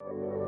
you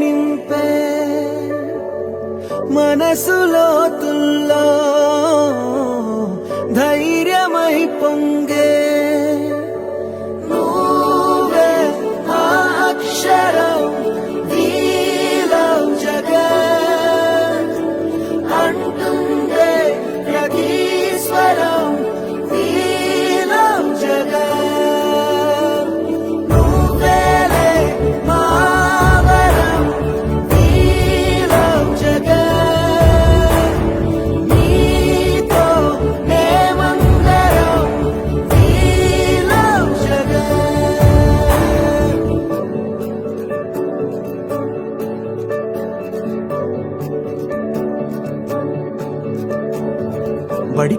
నింపే మనసులో తుల్లో ధైర్యమై పొంగే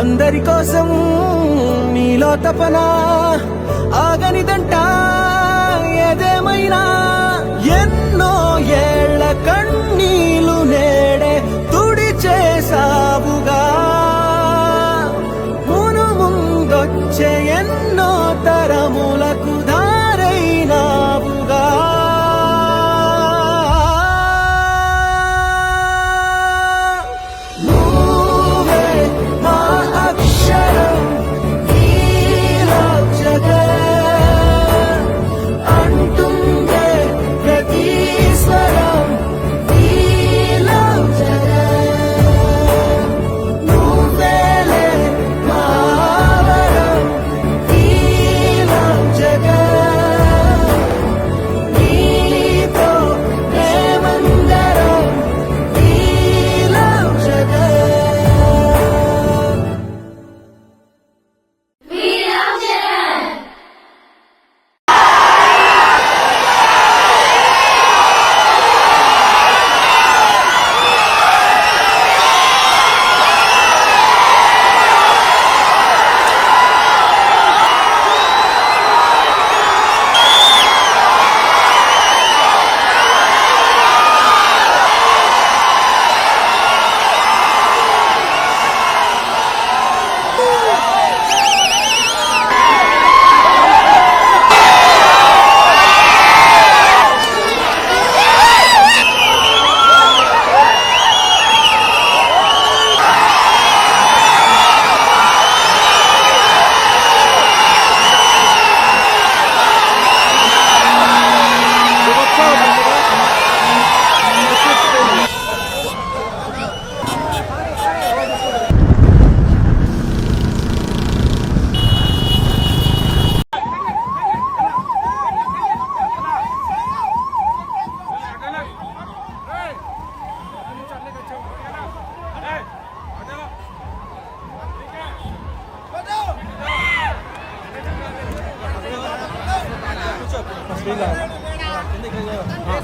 అందరి కోసం నీలో తపన ఆగనిదంట. ఏదేమైనా ఎన్నో ఏళ్ళ Cobra. ఆ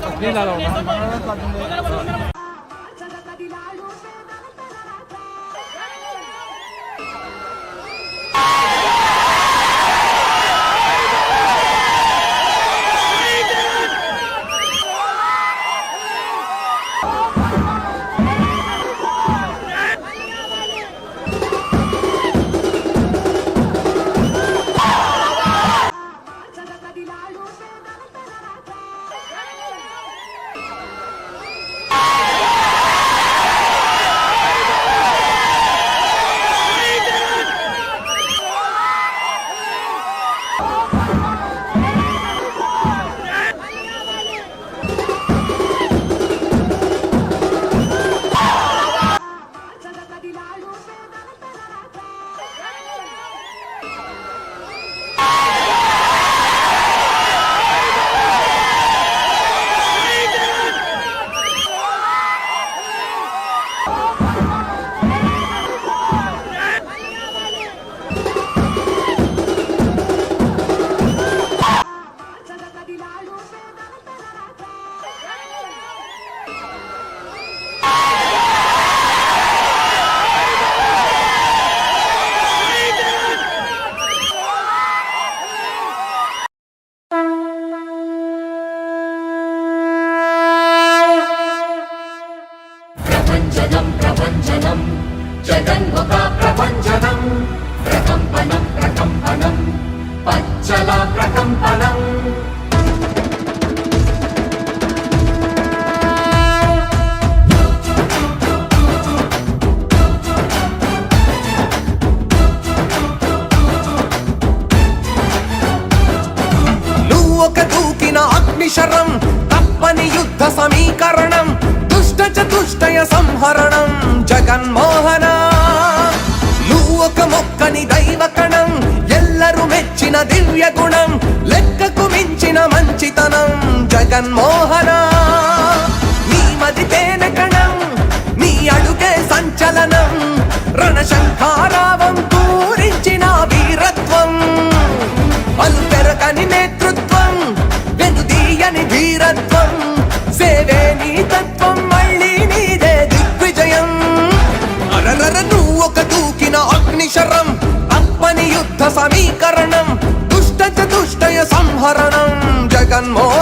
ప్రపంచనం ప్రపంచనం జగన్ముఖ ప్రపంచనం ప్రకంపనం ప్రకంపనం. పచ్చల ప్రకంపనం. నువ్వొక దూకిన అగ్నిశరం తప్పని యుద్ధ సమీకరణం. దుష్టయ సంహరణం జగన్మోహన. నువ్వు ఒక మొక్కని దైవ కణం ఎల్లరూ మెచ్చిన దివ్య గుణం లెక్కకు మించిన మంచితనం జగన్మోహన దూకిన అప్పని యుద్ధ సమీకరణం దుష్ట చతుష్టయ సంహరణం జగన్మోహన్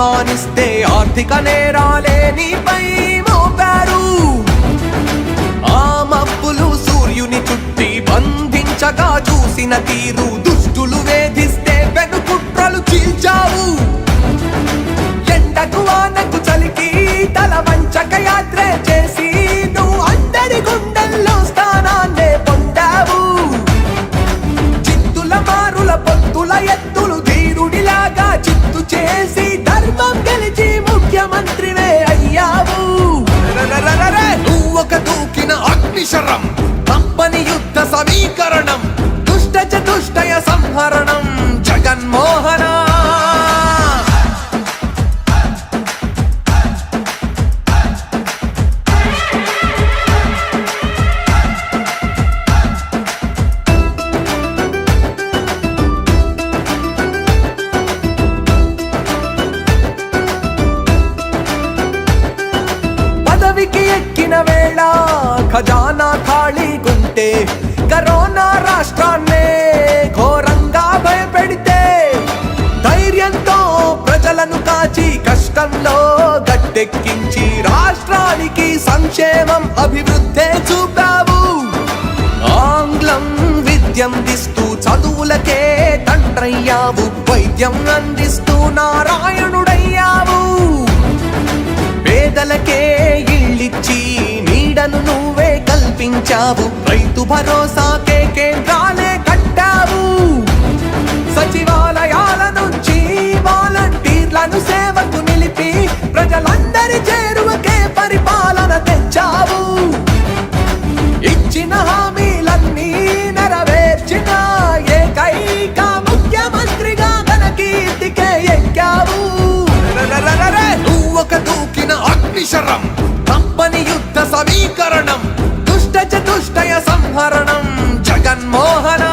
అభిమానిస్తే ఆర్థిక నేరాలే నీపై మోపారు. ఆ మబ్బులు సూర్యుని చుట్టి బంధించగా చూసిన తీరు దుష్టులు వేధిస్తే వెనుకుట్రలు చీల్చావు. ఎండకు వానకు చలికి తల వంచక యాత్ర చేసి కష్టంలో గట్టెక్కించి రాష్ట్రానికి సంక్షేమం అభివృద్ధే చూపావు. ఆంగ్లం విద్యం దిస్తూ చదువులకే తండ్రయ్యావు. వైద్యం అందిస్తూ నారాయణుడయ్యావు. పేదలకే ఇళ్ళిచ్చి నీడను నువ్వే కల్పించావు. రైతు భరోసాకే కేంద్రాలే కట్టావు. సచివాలయాల నుంచి వాలంటీర్లను తెచ్చావు ఇచ్చిన హామీలన్నీ నెరవేర్చిన ఏకైక ముఖ్యమంత్రిగా తన కీర్తికే ఎక్కావు. నువ్వొక దూకిన అగ్నిశరం తప్పని యుద్ధ సమీకరణం దుష్ట చతుష్టయ సంహరణం జగన్మోహనా.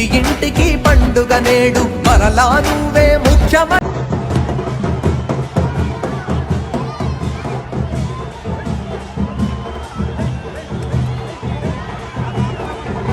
ఇంటి ఇంటికి పండుగ నేడు మరలా నువ్వే ముఖ్యమంత్రి